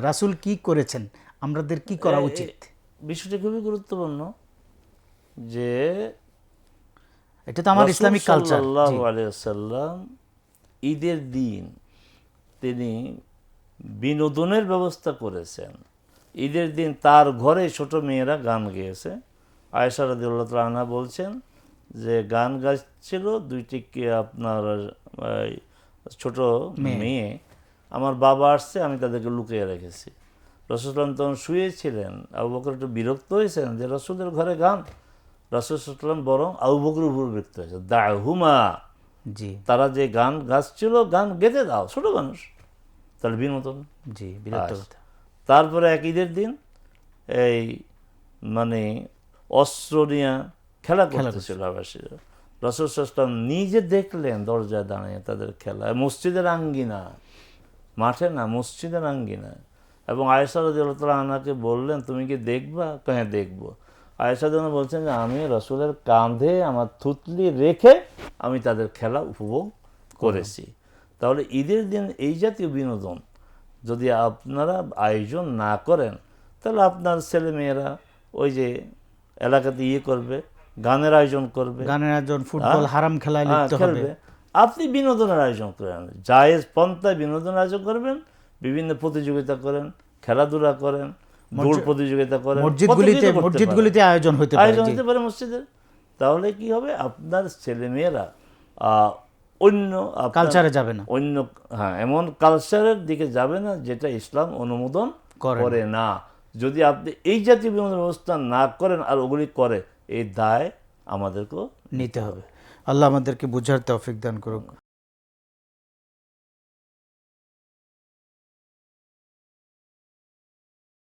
রাসূল কি করেছেন? আমাদের কি করা উচিত? বিষয়টি খুবই গুরুত্বপূর্ণ যে এটা তো আমার ইসলামিক কালচার। আলিয়াল্লাম ঈদের দিন তিনি বিনোদনের ব্যবস্থা করেছেন। ঈদের দিন তার ঘরে ছোট মেয়েরা গান গেয়েছে। আয়েশা রাদিউল্লাহ আনহা বলছেন যে গান গাইছিল দুইটি কি আপনার ছোট মেয়ে। আমার বাবা আসছে আমি তাদেরকে লুকিয়ে রেখেছি। রসুলাম তখন শুয়েছিলেন। আবু বকর একটু বিরক্ত হয়েছেন যে রসুলের ঘরে গান রসুলাম বরং আবু বকরের উপর বিরক্ত হয়েছে দাহুমা। জি। তারা যে গান গাচ্ছিল গান গেতে দাও ছোট মানুষ। তাহলে বিনোদন জি বিরক্ত। তারপরে এক ঈদের দিন এই মানে অস্ত্র নিয়ে খেলা করতেছিল আবাসীরা। রসুল নিজে দেখলেন দরজায় দাঁড়িয়ে তাদের খেলা। মসজিদের আঙ্গিনা। মাঠে না মসজিদের আঙ্গিনা এবং আয়েশা রাদিয়াল্লাহু আনাকে বললেন তুমি কি দেখবা? হ্যাঁ দেখব। আয়েশা যেন বলছেন যে আমি রসুলের কাঁধে আমার থুতলি রেখে আমি তাদের খেলা উপভোগ করেছি। তাহলে ঈদের দিন এই জাতীয় বিনোদন যদি আপনারা আয়োজন না করেন তাহলে আপনার ছেলে মেয়েরা ওই যে এলাকাতে ইয়ে করবে গানের আয়োজন করবে। গানের আয়োজন ফুটবল হারাম খেলায় হ্যাঁ, খেলবে। আপনি বিনোদনের আয়োজন করেন। জায়েজ পন্থায় বিনোদনের আয়োজন করবেন বিভিন্ন প্রতিযোগিতা করেন খেলাধুলা করেন দৌড় প্রতিযোগিতা করেন মসজিদগুলিতে। মসজিদগুলিতে আয়োজন হতে আয়োজন হতে পারে মসজিদের তাহলে কি হবে? আপনার ছেলে মেয়েরা অন্য কালচারে যাবে না। অন্য হ্যাঁ এমন কালচারের দিকে যাবে না যেটা ইসলাম অনুমোদন করে না। যদি আপনি এই জাতীয় বিনোদন ব্যবস্থা না করেন আর ওগুলি করে এই দায় আমাদেরকেও নিতে হবে। আল্লাহ আমাদেরকে বুঝার তৌফিক দান করুক